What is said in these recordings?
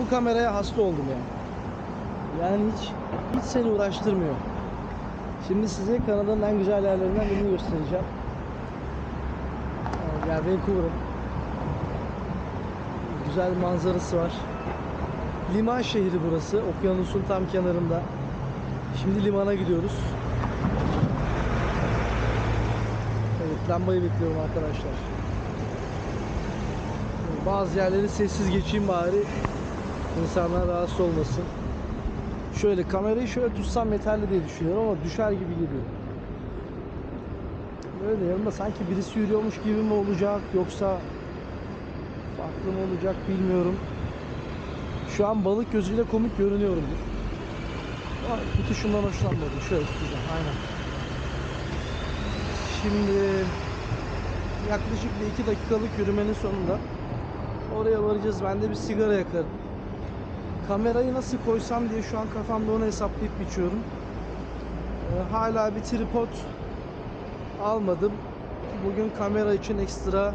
bu kameraya hasta oldum ya. Yani hiç hiç seni uğraştırmıyor. Şimdi size Kanada'nın en güzel yerlerinden birini göstereceğim. Ee, Yani Vancouver'ın güzel manzarası var. Liman şehri burası. Okyanusun tam kenarında. Şimdi limana gidiyoruz. Evet, lambayı bekliyorum arkadaşlar. Bazı yerleri sessiz geçeyim bari. İnsanlar rahatsız olmasın. Şöyle kamerayı şöyle tutsam yeterli diye düşünüyorum ama düşer gibi geliyor. Böyle yanımda sanki birisi yürüyormuş gibi mi olacak yoksa farklı mı olacak bilmiyorum. Şu an balık gözüyle komik görünüyorum. Ama tutuşumdan hoşlanmadım. Şöyle tutacağım. Aynen. Şimdi yaklaşık bir iki dakikalık yürümenin sonunda oraya varacağız. Ben de bir sigara yakarım. Kamerayı nasıl koysam diye şu an kafamda onu hesaplayıp biçiyorum. Ee, hala bir tripod almadım. Bugün kamera için ekstra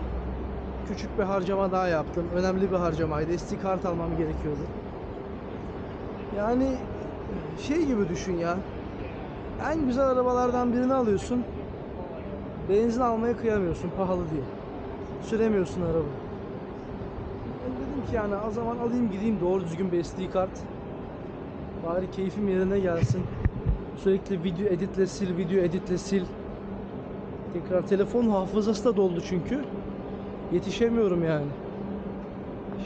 küçük bir harcama daha yaptım. Önemli bir harcamaydı. SD kart almam gerekiyordu. Yani şey gibi düşün ya. En güzel arabalardan birini alıyorsun. Benzin almaya kıyamıyorsun pahalı diye. Süremiyorsun araba. Ben dedim ki yani o zaman alayım gideyim doğru düzgün bir SD kart. Bari keyfim yerine gelsin. Sürekli video editle sil, video editle sil. Tekrar telefon hafızası da doldu çünkü. Yetişemiyorum yani.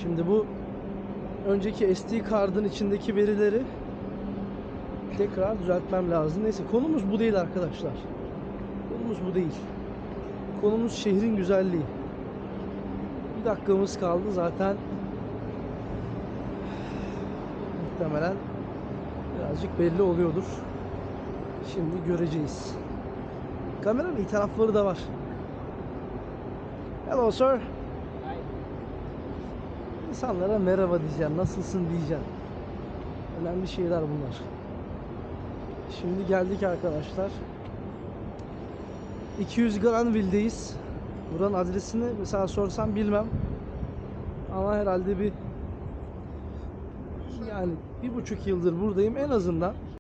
Şimdi bu önceki SD kartın içindeki verileri tekrar düzeltmem lazım. Neyse konumuz bu değil arkadaşlar. Konumuz bu değil. Konumuz şehrin güzelliği. Bir dakikamız kaldı zaten. Muhtemelen birazcık belli oluyordur. Şimdi göreceğiz. Kameranın iyi tarafları da var. Hello sir. İnsanlara merhaba diyeceğim, nasılsın diyeceğim. Önemli şeyler bunlar. Şimdi geldik arkadaşlar. 200 Granville'deyiz. Buranın adresini mesela sorsam bilmem. Ama herhalde bir yani bir buçuk yıldır buradayım en azından